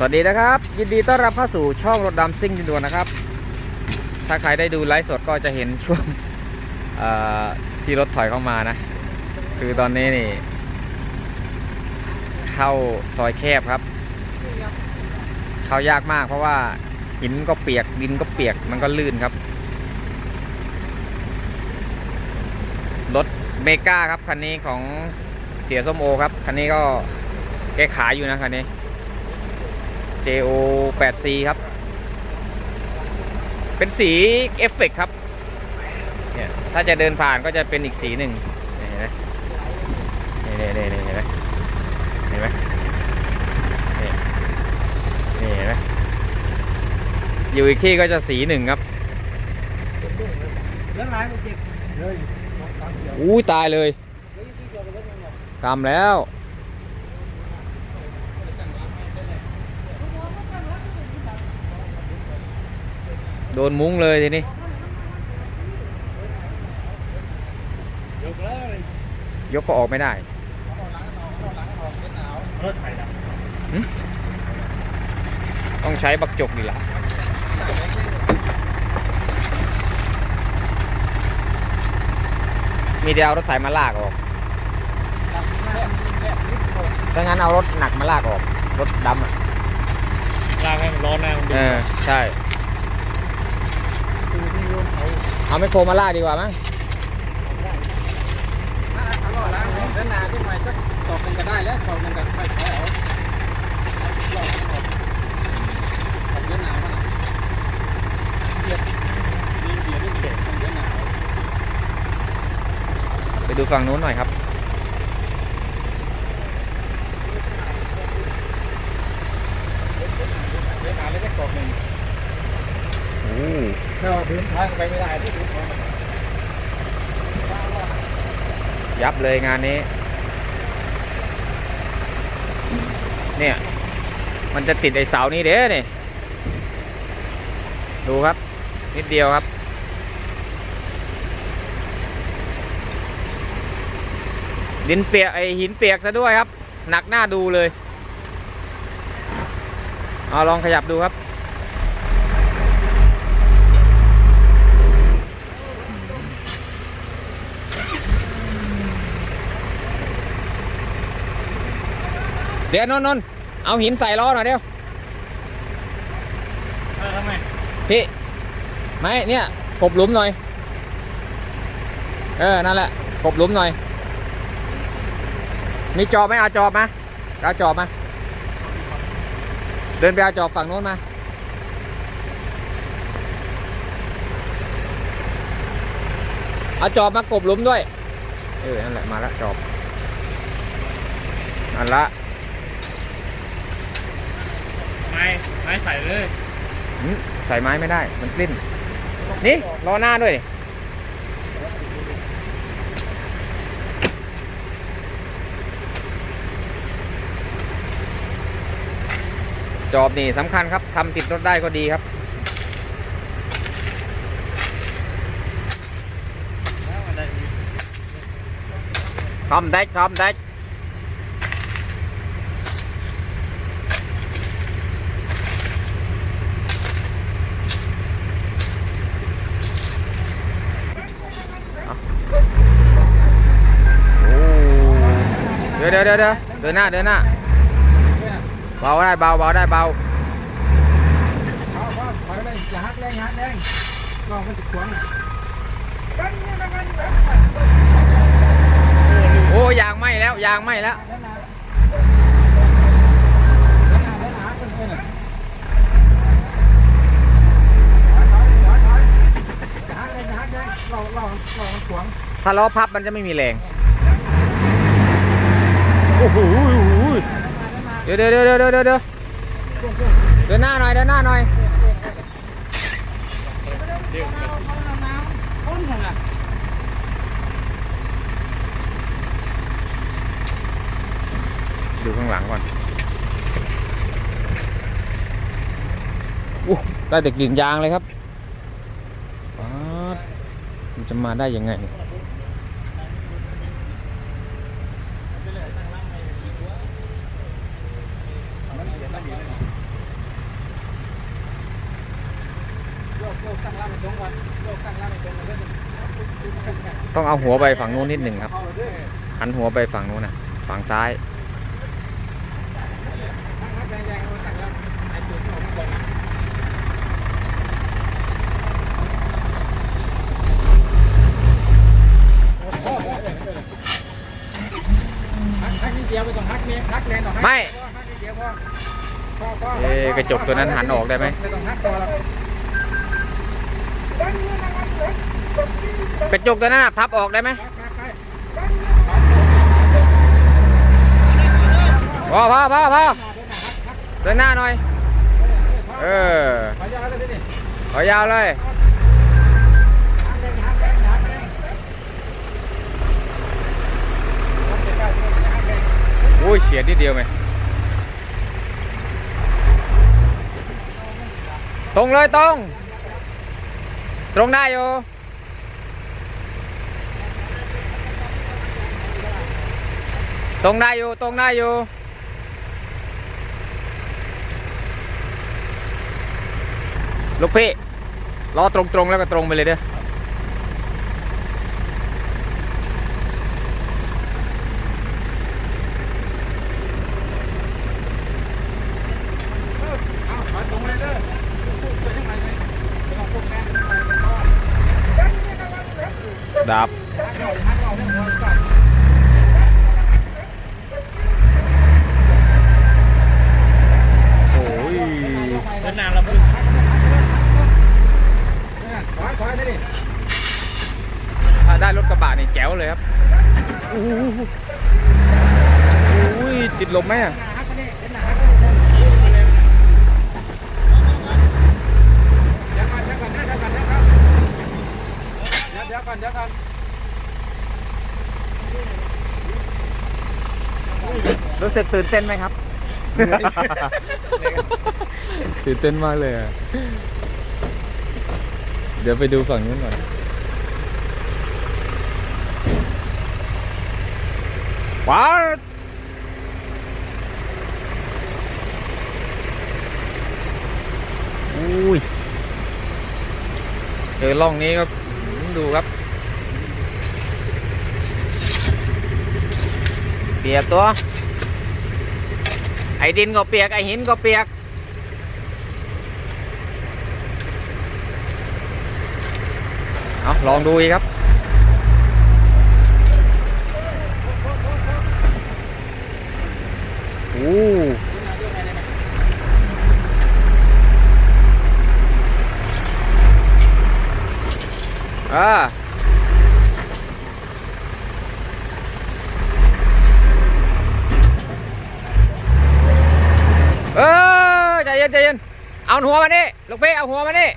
สวัสดีนะครับ ยินดีต้อนรับเข้าสู่ช่องรถดำซิ่งดินดวนนะครับ ถ้าใครได้ดูไลฟ์สดก็จะเห็นช่วงที่รถถอยเข้ามานะ คือตอนนี้นี่ เข้าซอยแคบครับ เข้ายากมากเพราะว่าหินก็เปียกดินก็เปียกมันก็ลื่นครับ รถเมกาครับคันนี้ของเสียส้มโอครับคันนี้ก็แก้ขายอยู่นะคันนี้ JO 8C ครับ เป็นสีเอฟเฟกต์ครับ เนี่ย ถ้าจะเดินผ่านก็จะเป็นอีกสีหนึ่งเนี่ยเห็นไหมนี่นี่นี่เห็นไหมเห็นไหมนี่นี่เห็นไหมอยู่อีกที่ก็จะสีหนึ่งครับเรื่องไรมันเจ็บเลยตามเดียวอู้ยตายเลยกำแล้ว โดนมุ้งเลยทีนี้ยกเลยยกก็ออกไม่ได้รถไถดต้องใช้บักจกดีละมีเดียวเอารถไถมาลากออก ถ้างั้นเอารถหนักมาลากออก รถดำอะำลากให้มันร้อนนะมันเออ ใช่ คือที่โยม เอาไมโครมาลากดีกว่ามั้งตลอล้วเส้นนาขึ้นไปสักสอบมันก็ได้แล้วสอบมันก็ไม่แพ้เอาสอบมันหนาวมันเบียดนี่เบียดเบียดเยอะหนาไปดูฝั่งนู้นหน่อยครับ เยอะหนาวไม่ได้สอบหนึ่ง โอ้ ถ้าพื้นทางไปไม่ได้ที่พื้นทางยับเลยงานนี้ เนี่ย มันจะติดไอเสานี้เด้อนี่ ดูครับ นิดเดียวครับ ดินเปียกไอหินเปียกซะด้วยครับ หนักหน้าดูเลย เอาลองขยับดูครับ เดี๋ยวนนท์นนท์เอาหินใส่ล้อหน่อยเดียวเออทำไมพี่ไม่เนี่ยกบหลุมหน่อย เออ นั่นแหละกบหลุมหน่อย มีจอบไหมเอาจอบมาเอาจอบมา เดินไปเอาจอบฝั่งโน้นมา เอาจอบมากบหลุมด้วย เออ นั่นแหละ มาแล้วจอบ นั่นละไม้ไม้ใส่เลยหืมใส่ไม้ไม่ได้ มันกลิ้น นี่ล้อหน้าด้วยดิจอบนี่สำคัญครับทำติดรถได้ก็ดีครับแล้วมันได้อีกคอมแดกคอมแดกเดี๋ ยวเดี๋ยวเดี๋ยวเดี๋ยวเดินหน้าเดินหน้าเบาได้เบาเบาได้เบาเอาเอาถอยไปอย่าหักแรงหักแรงลองมันจะขวางโอ้ยางไหมแล้วยางไหมแล้วถ้าล้อพับมันจะไม่มีแรง โอ้โหเดี๋ยวเดี๋ยวเดี๋ยวเดี๋ยวเดี๋ยวเดี๋ยวเดินหน้าหน่อยเดินหน้าหน่อยดูข้างหลังก่อนอู้ได้แต่กลิ่นยางเลยครับป๊าดมันจะมาได้ยังไง ยกตั้งล่างมันตรงวันโยกตั้งล่างมันตรงกันเรื่อยต้องเอาหัวไปฝั่งนู้นนิดหนึ่งครับเข้าเรื่อยหันหัวไปฝั่งนู้นนะฝั่งซ้ายตั้งรับแรงๆมาตั้งแล้วไอ้ตัวที่ออกมาบอกฮักฮักนิดเดียวไม่ต้องฮักเนี้ยฮักแรงต่อฮักไม่ฮักนิดเดียวพอพอพอเอ๊ะกระจกตัวนั้นหันออกได้ไหมไม่ต้องฮั กต่อแล้วกระจกตัวนั้นนะพับออกได้ไหมพอพอพอพอเดินหน้าหน่อย เออขอยาวเลยาวเลยโอ้ยเฉียดนิดเดียวไหมตรงเลยตรง ตรงได้อยู่ตรงได้อยู่ตรงได้อยู่ลูกพี่รอตรงๆแล้วก็ตรงไปเลยเด้อ เอาขอตรงเลยเด้อพูดไปยังไงไม่ต้องพูดแม่ไปเป็นก้อน ดับฮักเราฮักเราเนี่ยหัวก่อนโอ้ยเดินหน้าเราไปฮักขวาขวาได้ดิถ้าได้รถกระบะนี่แจ๋วเลยครับ อู้หูอุ้ยติดลมไหมอะ หน้าฮักไปนี่เดินหน้าฮักไปนี่เดี๋ยวก่อนเดี๋ยวก่อนเดี๋ยวก่อนเดี๋ยวก่อนเดี๋ยวเดี๋ยว ก่อนเดี๋ยวก่อนรู้สึกตื่นเต้นไหมครับ ตื่นเต้นมากเลยอะเดี๋ยวไปดูฝั่งนู้นก่อนว้าวอุ้ยเจอร่องนี้ก็ดูครับ เปียกตัว ไอ้ดินก็เปียก ไอ้หินก็เปียก เอาลองดูอีกครับอู้าเออใจเย็นใจเย็น เอาหัวมานี่ลูกพี่เอาหั วมานี่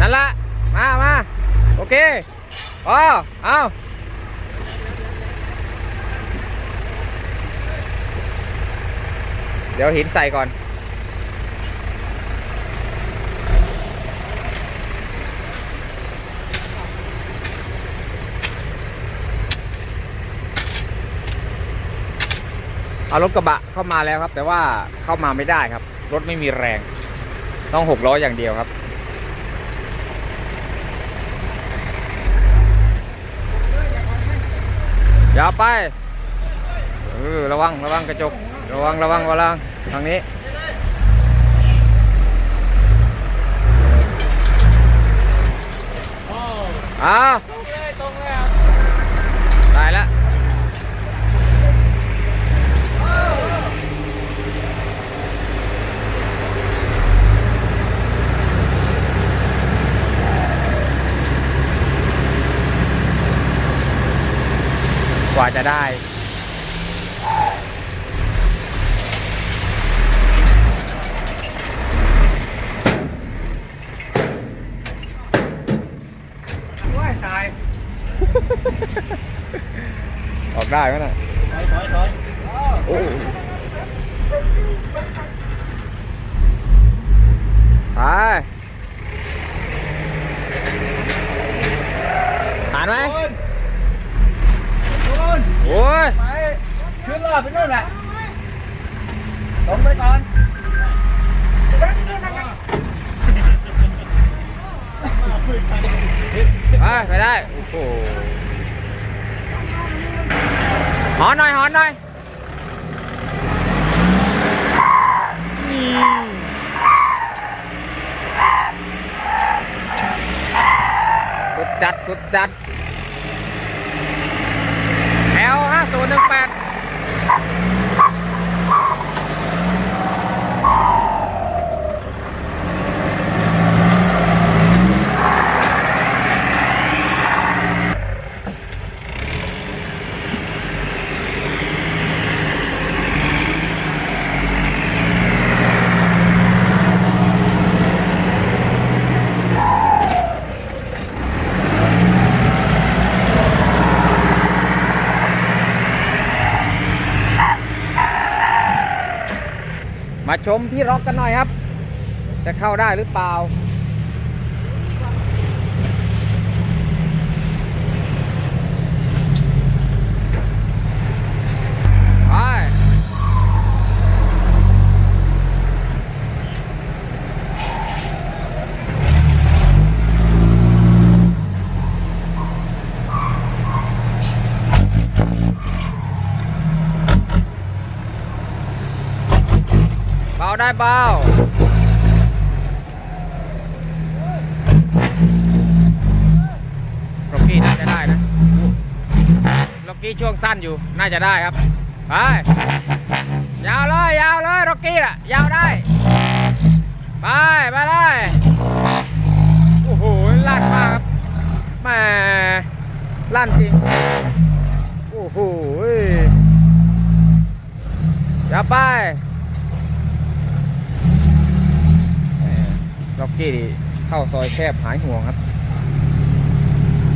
นั่นละมามาโอเคพอเอาเดี๋ยวหินใส่ก่อน เอารถกระบะเข้ามาแล้วครับ แต่ว่าเข้ามาไม่ได้ครับ รถไม่มีแรง ต้องหกล้ออย่างเดียวครับอย่าไปเออระวังระวังกระจก ระวังระวังระวังทางนี้อ้าวตรงเลยตรงเลยได้แล้วก ว่าจะได้ ว้ายตาย ออกได้ไหมน่ะ ถอยถอยถอยโอ้ไปผ่านไหมนู่น โอ้ยไปขึ้นรอบไปนู่นแหละลงไปก่อนไปไปได้ โอ้โหหอนหน่อยหอนหน่อยสุดจัดสุดจัด L 5018 มาชมพี่ร็อกกันหน่อยครับ จะเข้าได้หรือเปล่า ไป เบา ได้เบาล็อกกี้น่าจะได้นะล็อกกี้ช่วงสั้นอยู่น่าจะได้ครับไปยาวเลยยาวเลยล็อกกี้อะยาวได้ ไปไปเลยโอ้โหลั่นมากครับแหมลั่นจริงโอ้โหอย่าไป ล็อกกี้เข้าซอยแคบหายห่วงครับ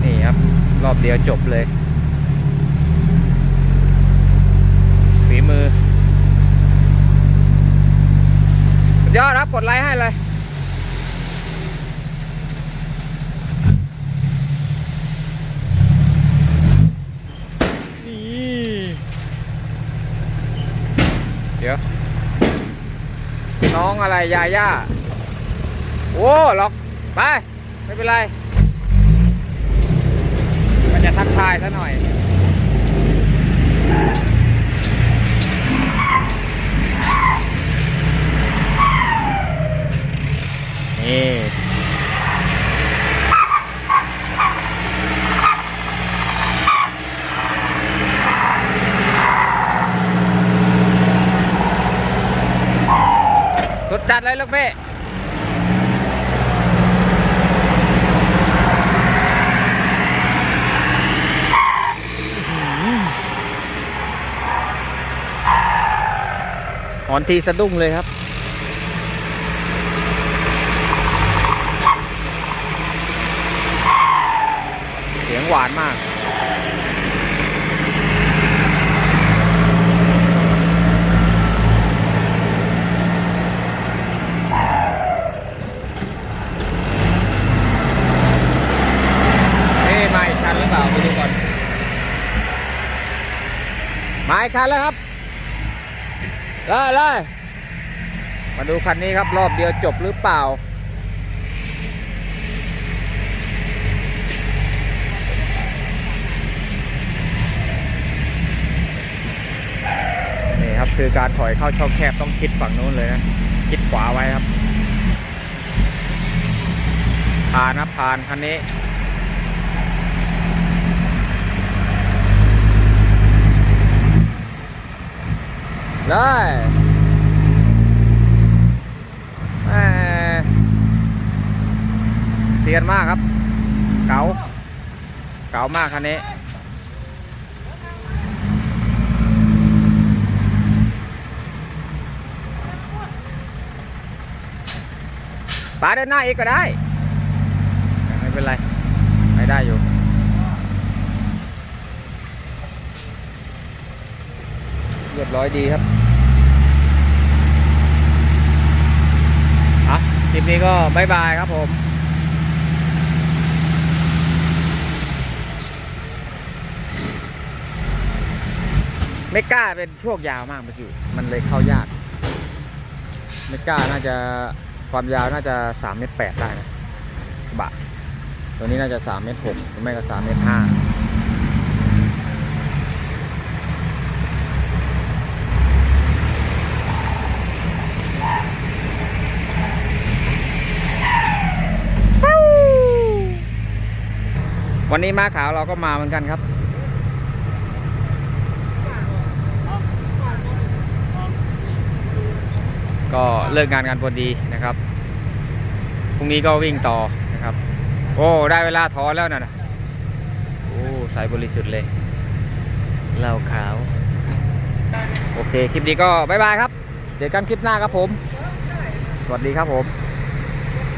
นี่ครับ รอบเดียวจบเลย ฝีมือ สุดยอดครับ กดไลค์ให้เลยนี่เดี๋ยว น้องอะไรยาย่า โอ้ล็อกไป ไม่เป็นไร มันจะทักทายซะหน่อย นี่สดจัดเลยลูกเพ่ อนทีสะดุ้งเลยครับ เสียงหวานมากเอ๊ะมาอีกคันหรือเปล่าไปดูก่อนมาอีกคันแล้วครับ ลยเลยมาดูคันนี้ครับรอบเดียวจบหรือเปล่า นี่ครับคือการถอยเข้าช่องแคบต้องคิดฝั่งนู้นเลยนะ คิดขวาไว้ครับผ่านนะผ่านคันนี้ เลยแหม่เซียนมากครับ เก๋า เก๋ามากคันนี้ปาเดินหน้าอีกก็ได้ ไม่เป็นไร ไม่ได้อยู่ รียบร้อยดีครับอะคลิปนี้ก็บายบายครับผมไม่กล้าเป็นช่วงยาวมากเมื่อกี้ มันเลยเข้ายากไม่กล้าน่าจะความยาวน่าจะ3เมตร8ได้นะกระบะ ตัวนี้น่าจะ3เมตร6หรือไม่ก็3เมตร5 วันนี้ม้าขาวเราก็มาเหมือนกันครับ ก็เลิกงานกันพอดีนะครับ พรุ่งนี้ก็วิ่งต่อนะครับ โอ้ได้เวลาถอแล้วนะนะโอ้ใสบริสุทธิ์เลยเหล้าขาว โอเค คลิปนี้ก็บายบายครับ เจอกันคลิปหน้าครับผม สวัสดีครับผม